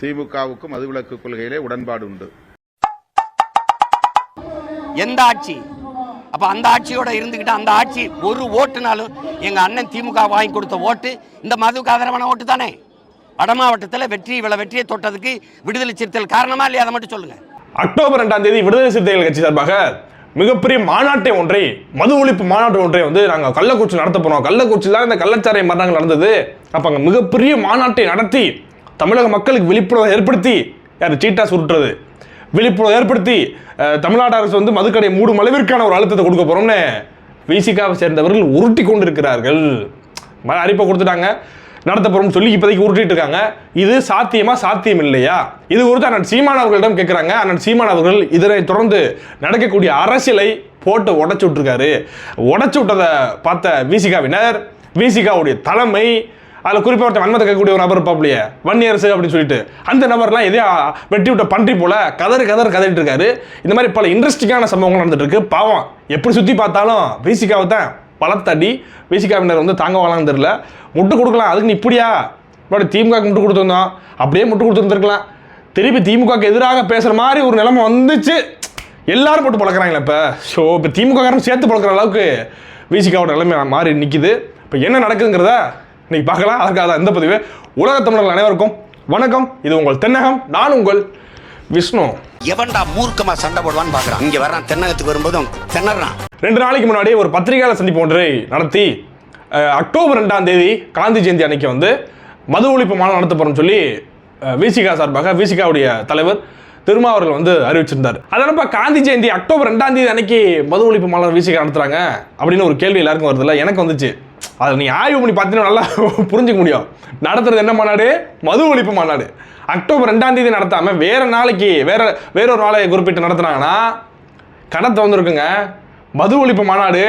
திமுகவுக்கு மதுவிலக்கு கொள்கையிலே உடன்பாடு உண்டு. எந்த ஆட்சி? அப்ப அந்த ஆட்சியோட இருந்துகிட்டு அந்த ஆட்சி ஒரு ஓட்டுனாலும் எங்க அண்ணன் திமுக வாங்கி கொடுத்த ஓட்டு இந்த மதுவுக்கு ஆதரவான ஓட்டு தானே? வட மாவட்டத்தில் வெற்றி இவ்வளவு வெற்றியை தொட்டதுக்கு விடுதலை சிறுத்தைகள் காரணமா இல்லையா? அதை மட்டும் சொல்லுங்க. அக்டோபர் ரெண்டாம் தேதி விடுதலை சிறுத்தைகள் கட்சி சார்பாக மிகப்பெரிய மாநாட்டை ஒன்றை மது ஒழிப்பு மாநாட்டு ஒன்றை வந்து நாங்கள் கள்ளக்குறிச்சி நடத்த போறோம். கள்ளக்குறிச்சியில் தான் இந்த கள்ளச்சாரை மரணங்கள் நடந்தது. அப்போ அங்கே மிகப்பெரிய மாநாட்டை நடத்தி தமிழக மக்களுக்கு விழிப்புணர்வை ஏற்படுத்தி யார் சீட்டா சுருட்டுறது? விழிப்புணர்வு ஏற்படுத்தி தமிழ்நாடு அரசு வந்து மதுக்கடை மூடும் அளவிற்கான ஒரு அழுத்தத்தை கொடுக்க போகிறோம்னு விசிகாவை சேர்ந்தவர்கள் உருட்டி கொண்டிருக்கிறார்கள். ம- அறிப்பை கொடுத்துட்டாங்க. நடத்த சொல்லி இப்போதைக்கு உருட்டிட்டு இருக்காங்க. இது சாத்தியமா சாத்தியம் இல்லையா? இது குறித்து அண்ணன் சீமான் அவர்களிடம் கேட்குறாங்க. அண்ணன் சீமான் அவர்கள் இதனை தொடர்ந்து நடக்கக்கூடிய அரசியலை போட்டு உடச்சு விட்டுருக்காரு. உடச்சு விட்டதை பார்த்த விசிகாவினர் விசிகாவுடைய தலைமை அதில் குறிப்பாக ஒருத்தன் வன்மத்தை கேட்கக்கூடிய ஒரு நபர் இருப்பாப்லையே வன்னியரசு அப்படின்னு சொல்லிட்டு. அந்த நபர்லாம் எதையோ வெட்டி விட்ட பன்றி போல கதறு கதறு கதறிட்டு இருக்காரு. இந்த மாதிரி பல இன்ட்ரெஸ்டிங்கான சம்பவங்கள் நடந்துட்டு இருக்கு. பாவம். எப்படி சுற்றி பார்த்தாலும் விசிகாவை தான் பலத்தடி விசிகாவினர் வந்து தாங்க வாழான்னு தெரியல. முட்டு கொடுக்கலாம். அதுக்கு நீ இப்படியா? இப்படி திமுக முட்டு கொடுத்துருந்தோம் அப்படியே முட்டு கொடுத்துருந்துருக்கலாம் திருப்பி திமுகக்கு எதிராக பேசுகிற மாதிரி ஒரு நிலைமை வந்துச்சு. எல்லாரும் போட்டு பழக்கிறாங்களே இப்போ. ஸோ இப்போ திமுக காரன் சேர்த்து பழக்கிற அளவுக்கு விசிகாவோட நிலைமை மாறி நிற்கிது இப்போ என்ன நடக்குதுங்கிறத இன்னைக்கு பார்க்கலாம். அதுக்காக தான் இந்த பதிவு. உலக தமிழர்கள் அனைவருக்கும் வணக்கம். இது உங்கள் தென்னகம். நான் உங்கள் விஷ்ணு. எவன்டா மூர்க்கமா சண்டை போடுவான்னு பாக்குறான் இங்க வர்றான். தென்னகத்துக்கு வரும்போதும் திணறான். ரெண்டு நாளைக்கு முன்னாடி ஒரு பத்திரிகையாளர் சந்திப்பு ஒன்றை நடத்தி அக்டோபர் ரெண்டாம் தேதி காந்தி ஜெயந்தி அன்னைக்கு வந்து மது ஒழிப்பு மாநாடு நடத்தப்படும் சொல்லி விசிகா சார்பாக விசிகாவுடைய தலைவர் திருமாவர்கள் வந்து அறிவிச்சிருந்தார். அதனப்ப காந்தி ஜெயந்தி அக்டோபர் ரெண்டாம் தேதி அன்னைக்கு மது ஒழிப்பு மாநாடு வீசிக்க நடத்துறாங்க அப்படின்னு ஒரு கேள்வி எல்லாருக்கும் வருதுல்ல எனக்கு வந்துச்சு. அதை நீ ஆய்வு பண்ணி பார்த்தீங்கன்னா நல்லா புரிஞ்சுக்க முடியும். நடத்துறது என்ன மாநாடு? மது ஒழிப்பு மாநாடு. அக்டோபர் ரெண்டாம் தேதி நடத்தாம வேற நாளைக்கு வேற வேற ஒரு நாளை குறிப்பிட்டு நடத்துனாங்கன்னா கடை திறந்துருக்குங்க. மது ஒழிப்பு மாநாடு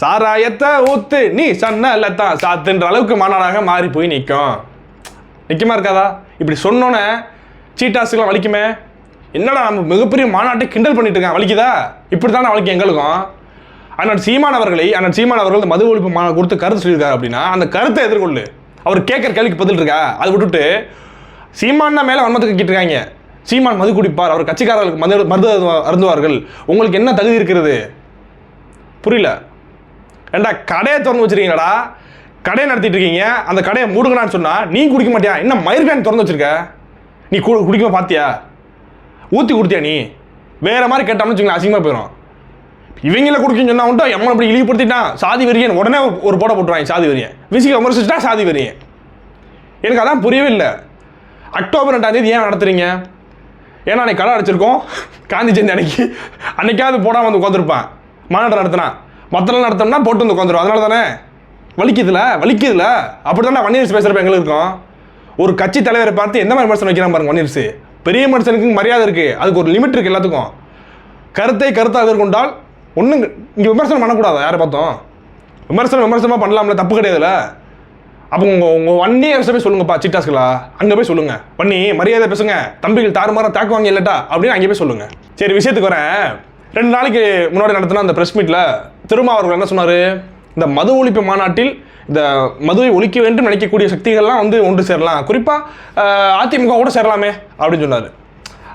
சாராயத்தை ஊத்து நீ சன்ன இல்லத்தான் சாத்துன்ற அளவுக்கு மாநாடாக மாறி போய் நிற்கும் நிற்கமா இருக்காதா? இப்படி சொன்னோன்னே சீட்டாஸுக்கெல்லாம் வலிக்குமே? என்னடா நம்ம மிகப்பெரிய மாநாட்டை கிண்டல் பண்ணிட்டு இருக்கான்? வலிக்குதா? இப்படி தானே வலிக்கும் எங்களுக்கும். அண்ணன் சீமான் அவர்களை அண்ணன் சீமான் அவர்கள் மது ஒழிப்பு மாநாடு கொடுத்து கருத்து சொல்லியிருக்காரு அப்படின்னா அந்த கருத்தை எதிர்கொள்ளு. அவர் கேட்குற கேள்விக்கு பதில் இருக்கா? அதை விட்டுட்டு சீமான் மேலே வன்மத்துக்கு கிட்டு இருக்காங்க. சீமான் மது குடிப்பார் அவர் கட்சிக்காரர்களுக்கு மது மருந்து அருந்துவார்கள். உங்களுக்கு என்ன தகுதி இருக்கிறது? புரியல. ஏண்டா கடையை திறந்து வச்சிருக்கீங்களாடா? கடையை நடத்திட்டு இருக்கீங்க. அந்த கடையை மூடுங்கடான்னு சொன்னால் நீ குடிக்க மாட்டியா? என்ன மயிர்கான் திறந்து வச்சிருக்க? நீ கு குடிக்க பார்த்தியா ஊற்றி கொடுத்தியா நீ? வேற மாதிரி கேட்டோம்னு வச்சுங்களேன் அசிங்கமாக போயிடும் இவங்கள குடிக்கணும்னு சொன்னா மட்டும் எம்மன் அப்படி இழிவுபடுத்திட்டான். சாதி வெறியன். உடனே ஒரு போட போட்டுருவாங்க சாதி வெறியன். விசிக்க விமர்சிச்சுட்டா சாதி வெறியன். எனக்கு அதான் புரியவே இல்லை. அக்டோபர் ரெண்டாம் தேதி ஏன் நடத்துறீங்க? ஏன்னா அன்னைக்கு கடை அடைச்சிருக்கோம். காந்தி ஜெயந்தி அன்னைக்கு. அன்னைக்காவது போடாமல் வந்து உட்காந்துருப்பான் மாநாடு நடத்தினா மற்ற நடத்தோம்னா போட்டு வந்து உட்காந்துரும் அதனால தானே வலிக்குதுல? வலிக்குதுல? அப்படி தானே வன்னியர்ஸ் பேசுகிறப்ப எங்களுக்கு இருக்கும். ஒரு கட்சி தலைவரை பார்த்து எந்த மாதிரி விமர்சனம் வைக்கிறான் பாருங்க வன்னியர்ஸ் பெரிய மனுஷனுக்கு மரியாதை இருக்குது அதுக்கு ஒரு லிமிட் இருக்குது எல்லாத்துக்கும். கருத்தை கருத்தாக கொண்டால் ஒன்றும் இங்கே விமர்சனம் பண்ணக்கூடாதா யாரை பார்த்தோம்? விமர்சனம் விமர்சனமாக பண்ணலாம்ல தப்பு கிடையாதுல்ல அப்போ உங்கள் உங்கள் வண்டி அரசு போய் சொல்லுங்கப்பா சிட்டாஸ்களா அங்கே போய் சொல்லுங்கள் பண்ணி மரியாதை பேசுங்க. தம்பிகள் தாறுமாற தாக்குவாங்க இல்லட்டா அப்படின்னு அங்கே போய் சொல்லுங்கள் சரி விஷயத்துக்கு வரேன். ரெண்டு நாளைக்கு முன்னாடி நடத்தின அந்த ப்ரெஸ் மீட்டில் திருமாவர்கள் என்ன சொன்னார்? இந்த மது ஒழிப்பு மாநாட்டில் இந்த மதுவை ஒழிக்க வேண்டும் நினைக்கக்கூடிய சக்திகள்லாம் வந்து ஒன்று சேரலாம். குறிப்பாக அதிமுக கூட சேரலாமே அப்படின்னு சொன்னார்.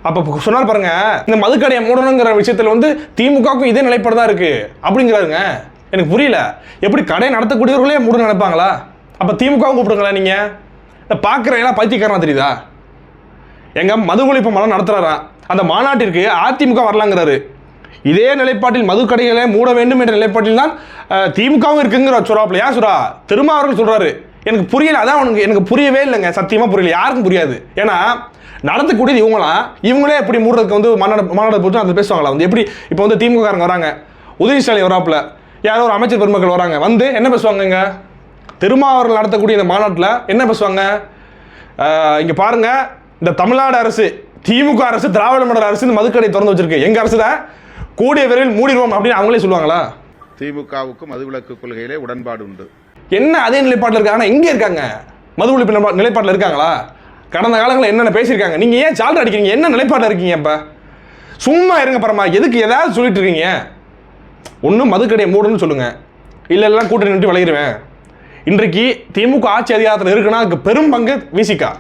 அப்போ சொன்னார் பாருங்க இந்த மதுக்கடையை மூடணுங்கிற விஷயத்தில் வந்து திமுகவுக்கும் இதே நிலைப்பாடு தான் இருக்குது அப்படிங்கிறாருங்க. எனக்கு புரியல. எப்படி கடை நடத்தக்கூடியவர்களே மூட நினைப்பாங்களா? அப்போ திமுகவும் கூப்பிடுங்களேன் நீங்கள் இந்த பார்க்குறவங்களாம் பைத்தியக்காரனா தெரியுதா? எங்கள் மது ஒழிப்பு மலம் நடத்துறாராம். அந்த மாநாட்டிற்கு அதிமுக வரலாங்கிறாரு. இதே நிலைப்பாட்டில் மது கடைகளை மூட வேண்டும் என்ற நிலைப்பாட்டில் தான் திமுகவும் இருக்குங்கிற சொல்றாப்புல ஏன் சுரா திருமாவர்கள் சொல்றாரு. எனக்கு புரியல அதான் உனக்கு எனக்கு புரியவே இல்லைங்க. சத்தியமா புரியல. யாருக்கும் புரியாது. ஏன்னா நடத்தக்கூடியது இவங்களாம் இவங்களே எப்படி மூடுறதுக்கு வந்து மாநாடு மாநாடு போட்டு அந்த பேசுவாங்களா? வந்து எப்படி இப்போ வந்து திமுககாரங்க வராங்க? உதவி ஸ்டாலின் வராப்புல. யாரோ ஒரு அமைச்சர் பெருமக்கள் வராங்க. வந்து என்ன பேசுவாங்கங்க? திருமாவர்கள் நடத்தக்கூடிய இந்த மாநாட்டில் என்ன பேசுவாங்க? இங்கே பாருங்க. இந்த தமிழ்நாடு அரசு திமுக அரசு திராவிட மாடல் அரசு இந்த மதுக்கடை திறந்து வச்சிருக்கு. எங்கள் அரசு தான் கூடிய விரைவில் மூடிடுவோம் அப்படின்னு அவங்களே சொல்லுவாங்களா? திமுகவுக்கு மதுவிலக்கு கொள்கையிலே உடன்பாடு உண்டு. என்ன அதே நிலைப்பாட்டில் இருக்காங்க? ஆனா எங்க இருக்காங்க. மது ஒழிப்பு நிலைப்பா- நிலைப்பாட்டில் இருக்காங்களா? கடந்த காலங்களில் என்னென்ன பேசியிருக்காங்க? நீங்க ஏன் சால்ட் அடிக்கிறீங்க? என்ன நிலைப்பாட்டில் இருக்கீங்க இப்ப? சும்மா இருங்க பரமா எதுக்கு ஏதாவது சொல்லிட்டு இருக்கீங்க? ஒன்றும் மதுக்கடையை மூடுன்னு சொல்லுங்க. இல்லை எல்லாம் கூட்டணி நின்று விளையிடுவேன் இன்றைக்கு திமுக ஆட்சி அதிகாரத்தில் இருக்குன்னா அதுக்கு பெரும் பங்கு விசிகா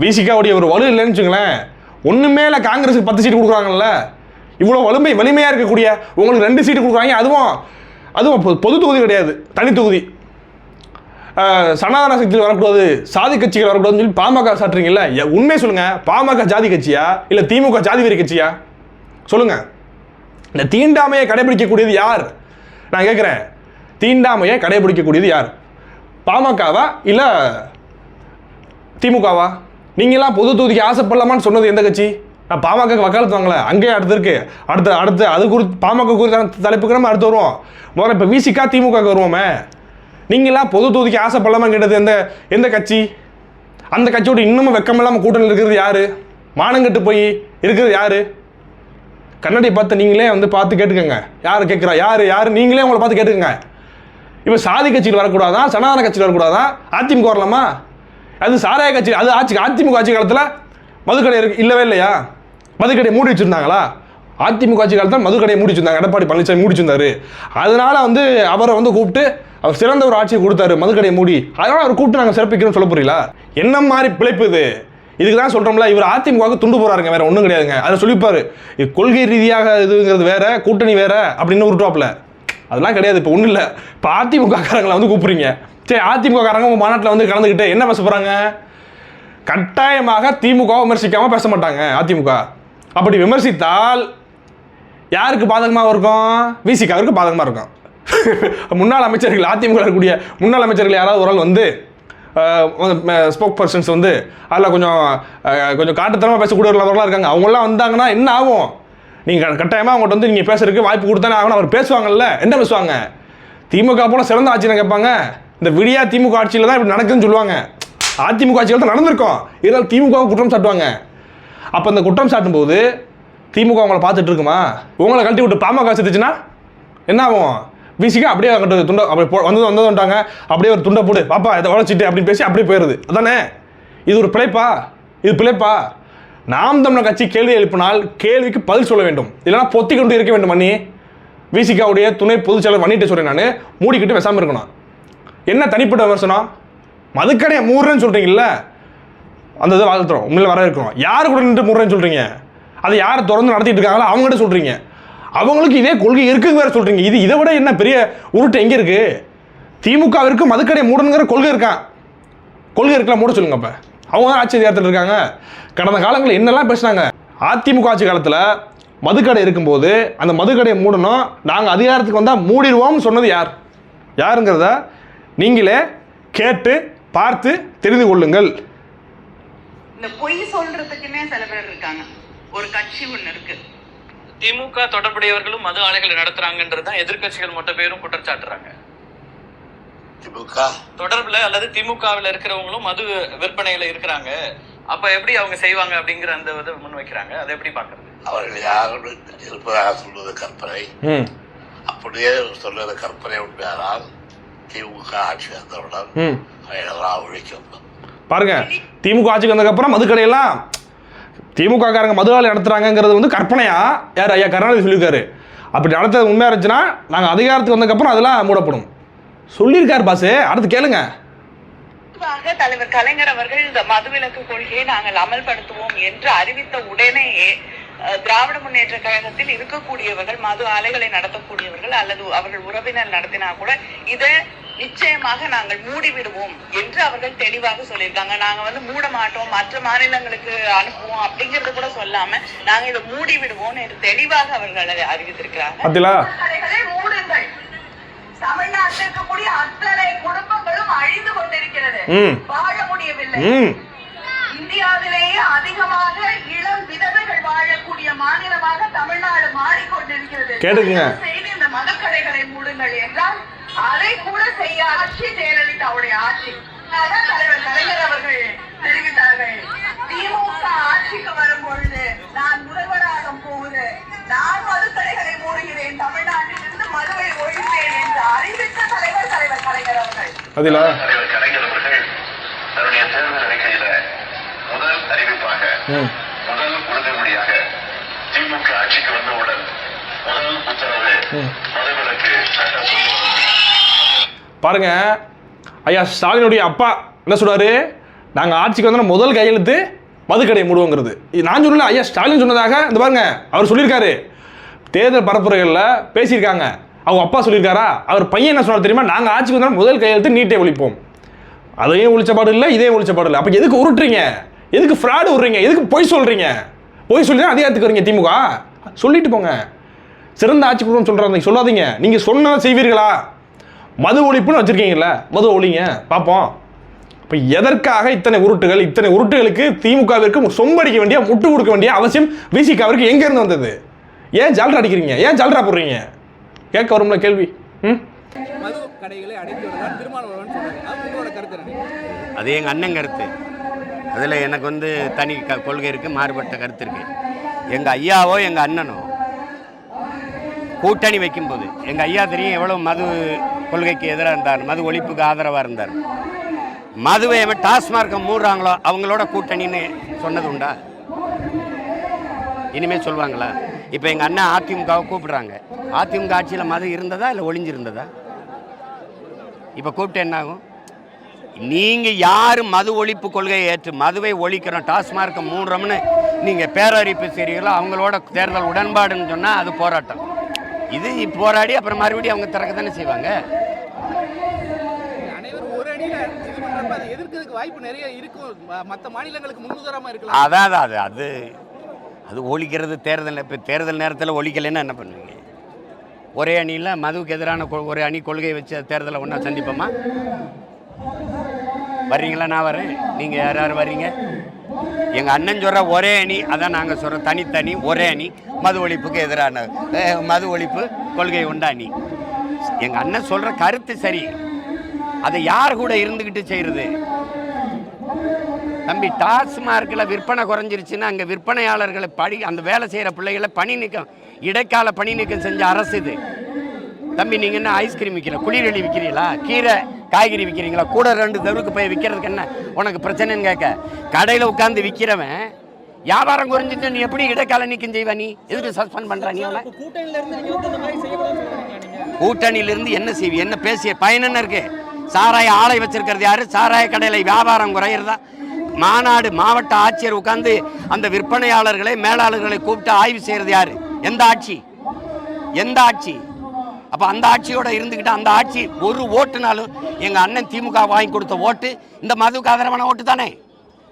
விசிகாவுடைய ஒரு வலு இல்லைன்னு வச்சுங்களேன். ஒன்றுமே இல்லை காங்கிரஸுக்கு பத்து சீட்டு கொடுக்குறாங்கல்ல. இவ்வளோ வலிமை வலிமையாக இருக்கக்கூடிய உங்களுக்கு ரெண்டு சீட்டு கொடுக்குறாங்க. அதுவும் அதுவும் பொது தொகுதி கிடையாது தனி தொகுதி. சனாதன சக்தியில் வரக்கூடாது சாதி கட்சிகள் வரக்கூடாதுன்னு சொல்லி பாமக சாட்டுறீங்கல்ல உண்மையை சொல்லுங்கள் பாமக ஜாதி கட்சியா? இல்லை திமுக ஜாதி வெறி கட்சியா? சொல்லுங்கள் இந்த தீண்டாமையை கடைபிடிக்கக்கூடியது யார்? நான் கேட்குறேன். தீண்டாமையை கடைபிடிக்கக்கூடியது யார்? பாமகவா இல்லை திமுகவா? நீங்களாம் பொது தொகுதிக்கு ஆசைப்படலாமான்னு சொன்னது எந்த கட்சி? நான் பாமக வக்காலத்து வாங்கல. அங்கேயே அடுத்து இருக்கு. அடுத்து அடுத்து அது குறித்து பாமக குறித்த தலைப்புக்கு நம்ம அடுத்து வருவோம். முதல்ல இப்போ விசிகா திமுக வருவோமே. நீங்களாம் பொது தொகுதிக்கு ஆசைப்படலாமான்னு கேட்டது எந்த எந்த கட்சி? அந்த கட்சியோட இன்னமும் வெக்கமில்லாமல் கூட்டணி இருக்கிறது யாரு? மானங்கட்டு போய் இருக்கிறது யாரு? கண்ணாடி பார்த்து நீங்களே வந்து பார்த்து கேட்டுக்கோங்க. யார் கேட்குறா? யார்? யார்? நீங்களே உங்களை பார்த்து கேட்டுக்கோங்க. இப்போ சாதி கட்சியில் வரக்கூடாதா? சனாதன கட்சியில் வரக்கூடாதா? அதிமுக வரலாமா? அது சாராய கட்சி அது ஆட்சி அதிமுக ஆட்சி காலத்தில் மதுக்கடை இருக்கு இல்லவே இல்லையா? மதுக்கடையை மூடி வச்சிருந்தாங்களா? அதிமுக ஆட்சி காலத்தில் மதுக்கடையை மூடி வச்சிருந்தாங்க. எடப்பாடி பழனிசாமி மூடி வச்சிருந்தாரு. அதனால வந்து அவரை வந்து கூப்பிட்டு அவர் சிறந்த ஒரு ஆட்சியை கொடுத்தாரு மதுக்கடையை மூடி. அதனால அவர் கூப்பிட்டு நாங்கள் சிறப்பிக்கிறோம்னு சொல்ல புரியல. என்ன மாதிரி பிழைப்பு இது? இதுக்கு தான் சொல்கிறோம்ல இவர் அதிமுகவுக்கு துண்டு போகிறாருங்க வேற ஒன்றும் கிடையாதுங்க. அதை சொல்லிப்பார். கொள்கை ரீதியாக இதுங்கிறது வேற கூட்டணி வேற அப்படின்னு உருட்டுவாப்புல. அதெல்லாம் கிடையாது இப்போ ஒன்றும் இல்லை. இப்போ அதிமுக காரங்களை வந்து கூப்பிட்றீங்க. சரி அதிமுக காரங்க உங்கள் மாநாட்டில் வந்து கலந்துக்கிட்டு என்ன பேச போகிறாங்க கட்டாயமாக திமுக விமர்சிக்காமல் பேச மாட்டாங்க அதிமுக. அப்படி விமர்சித்தால் யாருக்கு பாதகமாக இருக்கும்? விசிகாவிற்கு பாதகமாக இருக்கும். முன்னாள் அமைச்சர்கள் அதிமுக இருக்கக்கூடிய முன்னாள் அமைச்சர்கள் யாராவது ஒரு ஆள் வந்து ஸ்போக் பர்சன்ஸ் வந்து அதில் கொஞ்சம் கொஞ்சம் காட்டுத்தனமாக பேசக்கூடியவர்களாக இருக்காங்க. அவங்களாம் வந்தாங்கன்னா என்ன ஆகும்? நீங்கள் கட்டாயமாக அவங்கள்ட்ட வந்து நீங்கள் பேசுறதுக்கு வாய்ப்பு கொடுத்தானே ஆகணும். அவர் பேசுவாங்கல்ல? என்ன பேசுவாங்க? திமுக போல சிறந்த ஆட்சியில் கேட்பாங்க. இந்த விடியா திமுக ஆட்சியில் தான் இப்படி நடக்குதுன்னு சொல்லுவாங்க. அதிமுக ஆட்சியில் தான் நடந்திருக்கும். இதனால் திமுக குற்றம் சாட்டுவாங்க. அப்போ இந்த குற்றம் சாட்டும்போது திமுக உங்களை பார்த்துட்டு இருக்குமா? உங்களை கழட்டி விட்டு பாமக செத்துச்சுன்னா என்ன ஆகும்? பிசிக்கா அப்படியே அங்கிட்ட துண்டை அப்படி போ வந்தது வந்து வந்துட்டாங்க. அப்படியே ஒரு துண்டை போடு பாப்பா இதை உழைச்சிட்டு அப்படின்னு பேசி அப்படியே போயிடுது. அதானே? இது ஒரு பிழைப்பா? இது பிழைப்பா? நாம் தமிழர் கட்சி கேள்வி எழுப்பினால் கேள்விக்கு பதில் சொல்ல வேண்டும். இல்லைன்னா பொத்தி கொண்டு இருக்க வேண்டும் மணி விசிகாவுடைய துணை பொதுச் செயலர் மணிகிட்ட சொல்கிறேன் நான். மூடிக்கிட்டு பேசாமல் இருக்கணும். என்ன தனிப்பட்ட விமர்சனம்? மதுக்கடையை மூடுறேன்னு சொல்கிறீங்கல்ல அந்த இதை வாழ்த்துறோம் உண்மையில வர இருக்கிறோம் யார் கூட நின்று முறைன்னு சொல்கிறீங்க அதை யார் தொடர்ந்து நடத்திட்டு இருக்காங்களோ அவங்ககிட்ட சொல்கிறீங்க அவங்களுக்கு இதே கொள்கை இருக்குங்க வேறு சொல்கிறீங்க இது இதை விட என்ன பெரிய உருட்டு எங்கே இருக்குது திமுகவிற்கு மதுக்கடை மூடணுங்கிற கொள்கை இருக்கான் கொள்கை இருக்கலாம் மூட சொல்லுங்க அப்போ. அவங்க தான் ஆட்சி அதிகாரத்தில் இருக்காங்க. கடந்த காலங்களில் என்னெல்லாம் பேசினாங்க? அதிமுக ஆட்சி காலத்தில் மதுக்கடை இருக்கும்போது அந்த மதுக்கடையை மூடணும். நாங்கள் அதிகாரத்துக்கு வந்தால் மூடிடுவோம்னு சொன்னது யார்? யாருங்கிறத நீங்களே கேட்டு பார்த்து தெரிந்து கொள்ளுங்கள். இந்த பொய் சொல்றதுக்குன்னே சில பேர் இருக்காங்க. ஒரு கட்சி ஒண்ணு இருக்கு. திமுக தொடர்புடையவர்களும் மது ஆலைகளை நடத்துறாங்கன்றது தான் எதிர்க்கட்சிகள் மொத்த பேரும் குற்றச்சாட்டுறாங்க திமுக? தொடர்புல அல்லது திமுகவில் இருக்கிறவங்களும் மது விற்பனையில இருக்கிறாங்க. அப்ப எப்படி அவங்க செய்வாங்க அப்படிங்கிற அந்த இதை முன் வைக்கிறாங்க. அதை எப்படி பாக்குறது அவர்கள் யாரும் இருப்பதாக சொல்வது கற்பனை. ம். அப்படியே சொல்வது கற்பனை உண்மையானால் திமுக ஆட்சி வந்தவுடன் ம். அவைகளெல்லாம் ஒழிக்கப்படும் பாருங்க திமுக ஆட்சிக்கு வந்ததுக்கப்புறம் மதுக்கடையெல்லாம் திமுக காரங்க மது ஆலை வந்து கற்பனையா? யார் ஐயா கருணாநிதி சொல்லியிருக்காரு. அப்படி நடத்தது உண்மையாக இருந்துச்சுன்னா நாங்கள் அதிகாரத்துக்கு வந்ததுக்கப்புறம் அதெல்லாம் மூடப்படும். சொல்லியிருக்காரு பாசு அடுத்து கேளுங்க. பொதுவாக தலைவர் கலைஞர் அவர்கள் இந்த மதுவிலக்கு கொள்கையை நாங்கள் அமல்படுத்துவோம் என்று அறிவித்த உடனேயே திராவிட முன்னேற்ற கழகத்தில் இருக்கக்கூடியவர்கள் மது ஆலைகளை நடத்தக்கூடியவர்கள் அல்லது அவர்கள் உறவினர் நடத்தினா கூட இதை நிச்சயமாக நாங்கள் மூடி விடுவோம் என்று அவர்கள் தெளிவாக சொல்லியிருக்காங்க. நாங்க வந்து மூட மாட்டோம் மற்ற மாநிலங்களுக்கு அனுப்புவோம் அப்படிங்கறது கூட சொல்லாம நாங்க இதை மூடி விடுவோம் என்று தெளிவாக அவர்கள் அதை அறிவித்திருக்கிறாங்க மூடுங்கள். தமிழ்நாட்டில் இருக்கக்கூடிய அத்தனை குடும்பங்களும் அழிந்து கொண்டிருக்கிறது. வாழ முடியவில்லை. இந்தியாவிலேயே அதிகமாக இளம் விதவைகள் வாழக்கூடிய மாநிலமாக தமிழ்நாடு மாறிக்கொண்டிருக்கிறது. கேட்டுக்குங்க. தயவு செய்து இந்த மதக்கடைகளை மூடுங்கள் என்றால் அதை கூட செய்ய ஆட்சி ஜெயலலிதாவுடைய ஆட்சி. அதான் தலைவர் கலைஞர் அவர்கள் தெரிவித்தார்கள். திமுக ஆட்சிக்கு வரும் பொழுது நான் முதல்வராக போகுது நான் மதுக்கடைகளை மூடுகிறேன் தமிழ்நாட்டிலிருந்து மதுவை ஒழிப்பேன் என்று அறிவித்த தலைவர் தலைவர் கலைஞர் அவர்கள். தலைவர் கலைஞர் அவர்கள் தன்னுடைய தேர்தல் அறிக்கையில முதல் அறிவிப்பாக முதல் உறுதிமொழியாக திமுக ஆட்சிக்கு வந்தவுடன் ம். பாருங்க. ஐயா ஸ்டாலினுடைய அப்பா என்ன சொல்றாரு? நாங்கள் ஆட்சிக்கு வந்தோம் முதல் கையெழுத்து மதுக்கடையை மூடுவோங்கிறது. இது நான் சொல்லல ஐயா ஸ்டாலின் சொன்னதாக இந்த பாருங்க அவர் சொல்லியிருக்காரு. தேர்தல் பரப்புரைகளில் பேசியிருக்காங்க. அவங்க அப்பா சொல்லியிருக்காரா? அவர் பையன் என்ன சொன்னார் தெரியுமா? நாங்கள் ஆட்சிக்கு வந்தோம் முதல் கையெழுத்து நீட்டே ஒழிப்போம். அதையும் ஒழிச்சப்பாடு இல்லை இதையும் ஒழிச்சப்பாடு இல்லை. அப்போ எதுக்கு உருட்டுறீங்க? எதுக்கு ஃப்ராடு விடுறீங்க? எதுக்கு பொய் சொல்கிறீங்க பொய் சொல்லி தான் அதிகாரத்துக்கு வரீங்க திமுக. சொல்லிட்டு போங்க. சிறந்த ஆட்சி குழுன்னு சொல்கிறாங்க சொல்லாதீங்க. நீங்கள் சொன்னால் செய்வீர்களா? மது ஒழிப்புன்னு வச்சுருக்கீங்கல்ல? மது ஒழிங்க. பார்ப்போம் இப்போ எதற்காக இத்தனை உருட்டுகள்? இத்தனை உருட்டுகளுக்கு திமுகவிற்கு சொம்படிக்க வேண்டிய முட்டு கொடுக்க வேண்டிய அவசியம் விசிகாவிற்கு எங்கேருந்து வந்தது? ஏன் ஜால்ரா அடிக்கிறீங்க? ஏன் ஜால்ரா போடுறீங்க? கேட்க வரும்ல கேள்வி. ம்? மது கடைகளை அது அது எங்கள் அண்ணன் கருத்து. அதில் எனக்கு வந்து தனி க கொள்கை இருக்குது மாறுபட்ட கருத்து இருக்குது எங்கள் ஐயாவோ எங்கள் அண்ணனோ கூட்டணி வைக்கும்போது எங்கள் ஐயா தெரியும் எவ்வளோ மது கொள்கைக்கு எதிராக இருந்தார் மது ஒழிப்புக்கு ஆதரவாக இருந்தார். மதுவை எவன் டாஸ்மார்க்கை மூடுறாங்களோ அவங்களோட கூட்டணின்னு சொன்னது உண்டா? இனிமேல் சொல்லுவாங்களா இப்போ எங்கள் அண்ணா அதிமுகவை கூப்பிடுறாங்க. அதிமுக ஆட்சியில் மது இருந்ததா இல்லை ஒளிஞ்சிருந்ததா? இப்போ கூப்பிட்டு என்ன ஆகும் நீங்கள் யார் மது ஒழிப்பு கொள்கையை ஏற்று மதுவை ஒழிக்கிறோம் டாஸ்மார்க்கை மூடுறோம்னு நீங்கள் பேரறிப்பு செய்கிறீங்களோ அவங்களோட தேர்தல் உடன்பாடுன்னு சொன்னால் அது போராட்டம். இது போராடி அப்புறம் மறுபடியும் அவங்க திறக்க தானே செய்வாங்க? அனைவரும் ஒரு அணியில இது பண்றப்ப அதை எதிர்க்கிறதுக்கு வாய்ப்பு நிறைய இருக்கும். ம- மத்த மாநிலங்களுக்கு முன்னுதாரணமா இருக்கலாம். அதான் அது அது அது ஒழிக்கிறது தேர்தல் இப்போ தேர்தல் நேரத்தில் ஒழிக்கலைன்னா என்ன பண்ணுவீங்க? ஒரே அணியில் மதுவுக்கு எதிரான ஒரு அணி கொள்கையை வச்சு தேர்தலை ஒன்றா சந்திப்போமா? வர்றீங்களா? நான் வரேன். நீங்கள் யார் யார் வர்றீங்க? எங்கள் அண்ணன் சொல்கிற ஒரே அணி அதான் நாங்கள் சொல்கிறோம் தனித்தனி ஒரே அணி. மது ஒழிப்புக்கு எதிரான மது ஒழிப்பு கொள்கை உண்டா அணி. எங்கள் அண்ணன் சொல்கிற கருத்து சரி. அதை யார் கூட இருந்துக்கிட்டு செய்கிறது தம்பி டாஸ்மார்க்கில் விற்பனை குறைஞ்சிருச்சுன்னா அங்கே விற்பனையாளர்களை படி அந்த வேலை செய்கிற பிள்ளைகளை பணி நீக்கம் இடைக்கால பணி நீக்கம் செஞ்ச அரசு இது. தம்பி நீங்கள் என்ன ஐஸ்கிரீம் விற்கல குளிரெளி விற்கிறீங்களா கீரை காய்கறி விற்கிறீங்களா கூட ரெண்டு தெருவுக்கு போய் விற்கிறதுக்கு என்ன? உனக்கு பிரச்சனைன்னு கேட்க. கடையில் உட்காந்து விற்கிறவன் வியாபாரம் குறைஞ்சிட்டு நீ எப்படி இடைக்கால நீக்கம் செய்வ நீ? எதுக்கு சஸ்பெண்ட் பண்ணுற நீ கூட்டணியிலிருந்து என்ன செய்வி? என்ன பேசிய பயன் என்ன இருக்கு? சாராய ஆலை வச்சிருக்கிறது யாரு? சாராய கடையில் வியாபாரம் குறையிறதா? மாநாடு மாவட்ட ஆட்சியர் உட்கார்ந்து அந்த விற்பனையாளர்களை மேலாளர்களை கூப்பிட்டு ஆய்வு செய்யறது யாரு? எந்த ஆட்சி? எந்த ஆட்சி? அப்போ அந்த ஆட்சியோட இருந்துக்கிட்டு அந்த ஆட்சி ஒரு ஓட்டுனாலும் எங்கள் அண்ணன் திமுக வாங்கி கொடுத்த ஓட்டு இந்த மதுவுக்கு ஆதரவான ஓட்டு தானே?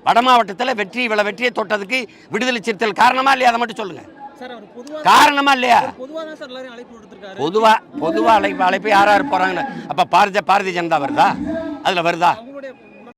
வட மாவட்டத்தில் வெற்றி இவ்வளோ வெற்றியை தொட்டதுக்கு விடுதலை சிறுத்தைகள் காரணமா இல்லையா? அதை மட்டும் சொல்லுங்க. சார் அவர் பொதுவா காரணமா இல்லையா? பொதுவா பொதுவா அழைப்பு அழைப்பு யார் யார் போறாங்கன்னு அப்ப பாரதிய பாரதிய ஜனதா வருதா? அதுல வருதா?